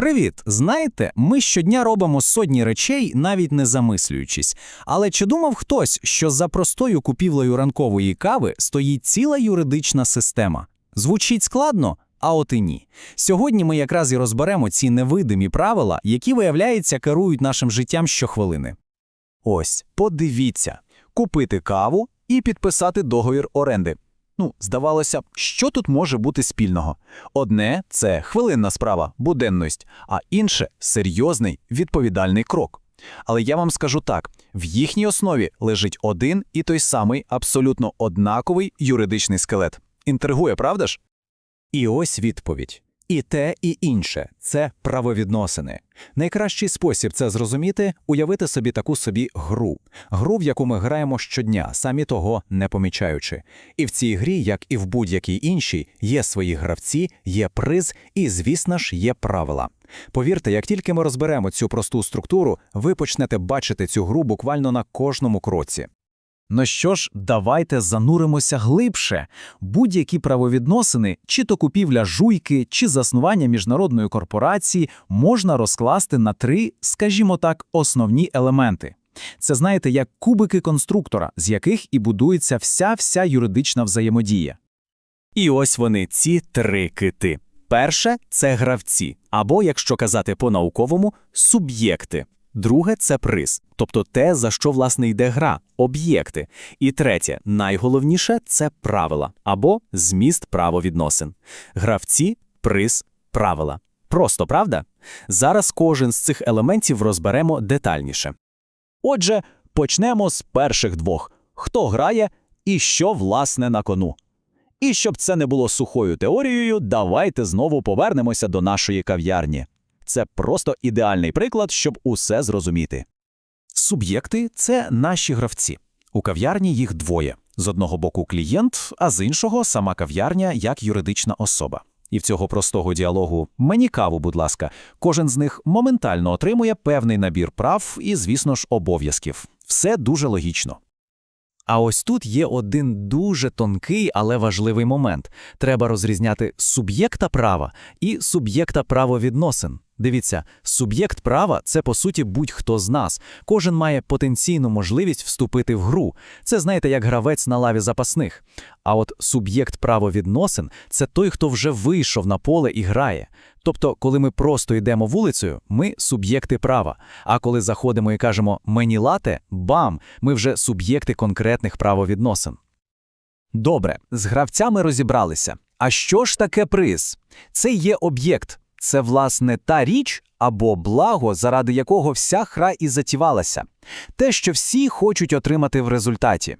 Привіт! Знаєте, ми щодня робимо сотні речей, навіть не замислюючись. Але чи думав хтось, що за простою купівлею ранкової кави стоїть ціла юридична система? Звучить складно, а от і ні. Сьогодні ми якраз і розберемо ці невидимі правила, які, виявляється, керують нашим життям щохвилини. Ось, подивіться: купити каву і підписати договір оренди. Ну, здавалося що тут може бути спільного? Одне це хвилинна справа, буденність, а інше серйозний відповідальний крок. Але я вам скажу так: в їхній основі лежить один і той самий абсолютно однаковий юридичний скелет. Інтригує, правда ж? І ось відповідь. І те, і інше це правовідносини. Найкращий спосіб це зрозуміти уявити собі таку собі гру, гру, в яку ми граємо щодня, самі того не помічаючи. І в цій грі, як і в будь-якій іншій, є свої гравці, є приз і, звісно ж, є правила. Повірте, як тільки ми розберемо цю просту структуру, ви почнете бачити цю гру буквально на кожному кроці. Ну що ж, давайте зануримося глибше. Будь-які правовідносини, чи то купівля жуйки, чи заснування міжнародної корпорації можна розкласти на три, скажімо так, основні елементи. Це знаєте, як кубики конструктора, з яких і будується вся вся юридична взаємодія. І ось вони, ці три кити. Перше це гравці, або, якщо казати по-науковому, суб'єкти. Друге це приз, тобто те, за що власне йде гра, об'єкти. І третє, найголовніше це правила або зміст правовідносин. Гравці, приз, правила. Просто правда? Зараз кожен з цих елементів розберемо детальніше. Отже, почнемо з перших двох: хто грає і що власне на кону. І щоб це не було сухою теорією, давайте знову повернемося до нашої кав'ярні. Це просто ідеальний приклад, щоб усе зрозуміти. Суб'єкти це наші гравці. У кав'ярні їх двоє: з одного боку клієнт, а з іншого сама кав'ярня як юридична особа. І в цього простого діалогу мені каву, будь ласка, кожен з них моментально отримує певний набір прав і, звісно ж, обов'язків. Все дуже логічно. А ось тут є один дуже тонкий, але важливий момент. Треба розрізняти суб'єкта права і суб'єкта правовідносин. Дивіться, суб'єкт права це по суті будь-хто з нас. Кожен має потенційну можливість вступити в гру. Це знаєте, як гравець на лаві запасних. А от суб'єкт правовідносин це той, хто вже вийшов на поле і грає. Тобто, коли ми просто йдемо вулицею, ми суб'єкти права. А коли заходимо і кажемо мені лате, бам, ми вже суб'єкти конкретних правовідносин. Добре, з гравцями розібралися. А що ж таке приз? Це є об'єкт. Це, власне, та річ або благо, заради якого вся хра і затівалася, те, що всі хочуть отримати в результаті.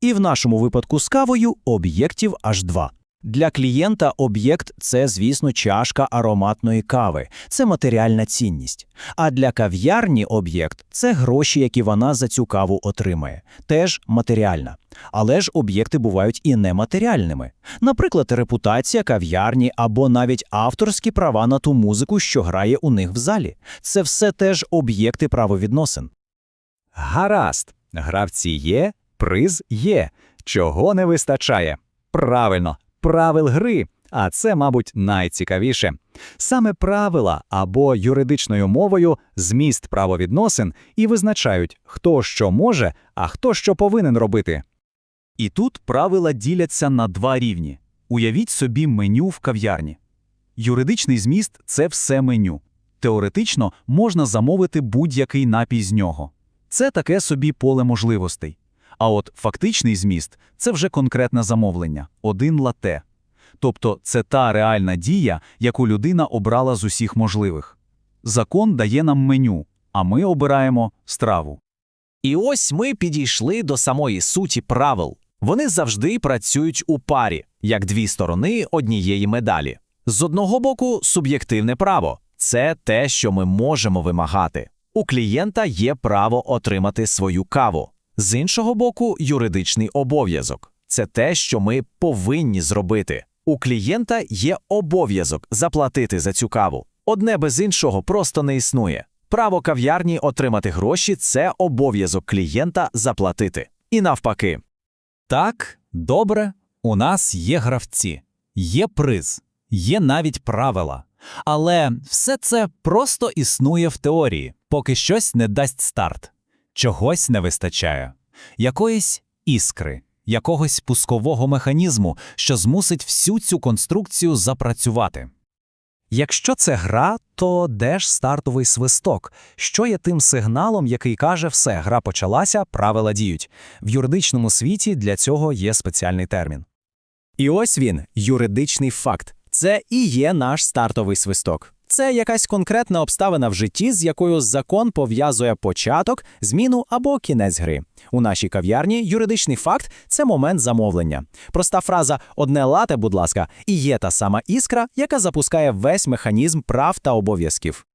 І в нашому випадку з кавою об'єктів аж два. Для клієнта об'єкт це, звісно, чашка ароматної кави, це матеріальна цінність. А для кав'ярні об'єкт це гроші, які вона за цю каву отримає, теж матеріальна. Але ж об'єкти бувають і нематеріальними. Наприклад, репутація кав'ярні або навіть авторські права на ту музику, що грає у них в залі. Це все теж об'єкти правовідносин. Гаразд, гравці є, приз є. Чого не вистачає? Правильно правил гри. А це, мабуть, найцікавіше. Саме правила або юридичною мовою зміст правовідносин і визначають, хто що може, а хто що повинен робити. І тут правила діляться на два рівні. Уявіть собі меню в кав'ярні. Юридичний зміст це все меню. Теоретично можна замовити будь-який напій з нього. Це таке собі поле можливостей. А от фактичний зміст це вже конкретне замовлення, один лате. Тобто це та реальна дія, яку людина обрала з усіх можливих. Закон дає нам меню, а ми обираємо страву. І ось ми підійшли до самої суті правил. Вони завжди працюють у парі, як дві сторони однієї медалі. З одного боку, суб'єктивне право це те, що ми можемо вимагати. У клієнта є право отримати свою каву. З іншого боку, юридичний обов'язок це те, що ми повинні зробити. У клієнта є обов'язок заплатити за цю каву. Одне без іншого просто не існує. Право кав'ярні отримати гроші це обов'язок клієнта заплатити. І навпаки. Так, добре, у нас є гравці, є приз, є навіть правила. Але все це просто існує в теорії, поки щось не дасть старт. Чогось не вистачає. Якоїсь іскри, якогось пускового механізму, що змусить всю цю конструкцію запрацювати. Якщо це гра, то де ж стартовий свисток? Що є тим сигналом, який каже все, гра почалася, правила діють. В юридичному світі для цього є спеціальний термін. І ось він, юридичний факт. Це і є наш стартовий свисток. Це якась конкретна обставина в житті, з якою закон пов'язує початок, зміну або кінець гри. У нашій кав'ярні юридичний факт це момент замовлення. Проста фраза одне лате, будь ласка, і є та сама іскра, яка запускає весь механізм прав та обов'язків.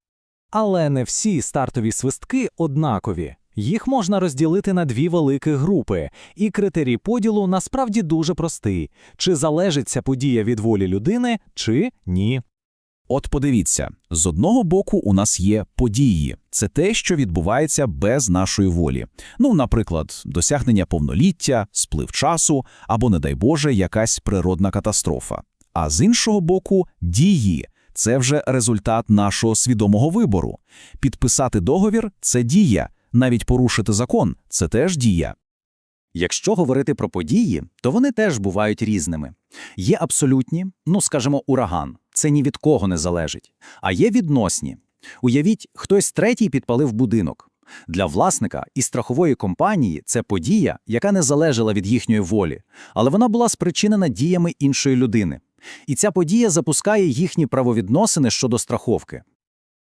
Але не всі стартові свистки однакові. Їх можна розділити на дві великі групи, і критерій поділу насправді дуже простий: чи залежить ця подія від волі людини, чи ні. От подивіться, з одного боку у нас є події. Це те, що відбувається без нашої волі. Ну, наприклад, досягнення повноліття, сплив часу або, не дай Боже, якась природна катастрофа. А з іншого боку, дії. Це вже результат нашого свідомого вибору. Підписати договір це дія, навіть порушити закон це теж дія. Якщо говорити про події, то вони теж бувають різними. Є абсолютні, ну скажімо, ураган, це ні від кого не залежить. А є відносні. Уявіть, хтось третій підпалив будинок. Для власника і страхової компанії це подія, яка не залежала від їхньої волі, але вона була спричинена діями іншої людини. І ця подія запускає їхні правовідносини щодо страховки.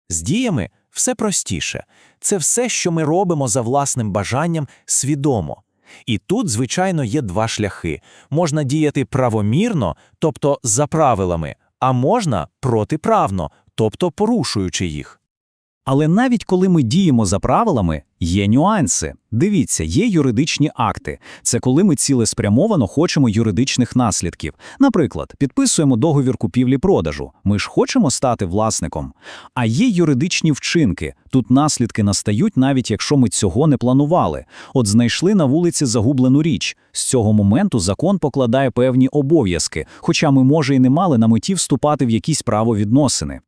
З діями все простіше. Це все, що ми робимо за власним бажанням, свідомо. І тут, звичайно, є два шляхи. Можна діяти правомірно, тобто за правилами, а можна протиправно, тобто порушуючи їх. Але навіть коли ми діємо за правилами, є нюанси. Дивіться, є юридичні акти. Це коли ми цілеспрямовано хочемо юридичних наслідків. Наприклад, підписуємо договір купівлі-продажу. Ми ж хочемо стати власником. А є юридичні вчинки. Тут наслідки настають, навіть якщо ми цього не планували. От знайшли на вулиці загублену річ. З цього моменту закон покладає певні обов'язки, хоча ми, може, і не мали на меті вступати в якісь правовідносини.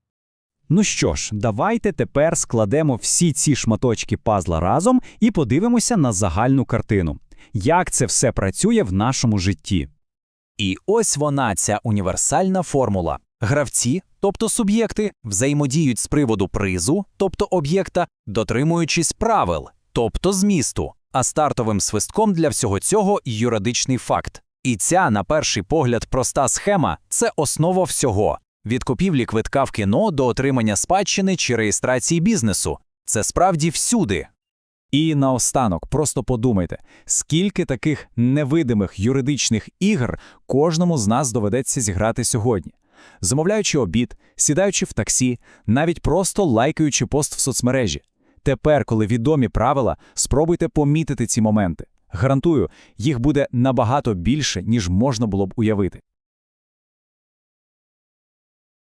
Ну що ж, давайте тепер складемо всі ці шматочки пазла разом і подивимося на загальну картину. Як це все працює в нашому житті? І ось вона, ця універсальна формула. Гравці, тобто суб'єкти, взаємодіють з приводу призу, тобто об'єкта, дотримуючись правил, тобто змісту, а стартовим свистком для всього цього юридичний факт. І ця, на перший погляд, проста схема це основа всього. Від купівлі квитка в кіно до отримання спадщини чи реєстрації бізнесу. Це справді всюди. І наостанок, просто подумайте, скільки таких невидимих юридичних ігр кожному з нас доведеться зіграти сьогодні. Замовляючи обід, сідаючи в таксі, навіть просто лайкаючи пост в соцмережі. Тепер, коли відомі правила, спробуйте помітити ці моменти. Гарантую, їх буде набагато більше, ніж можна було б уявити.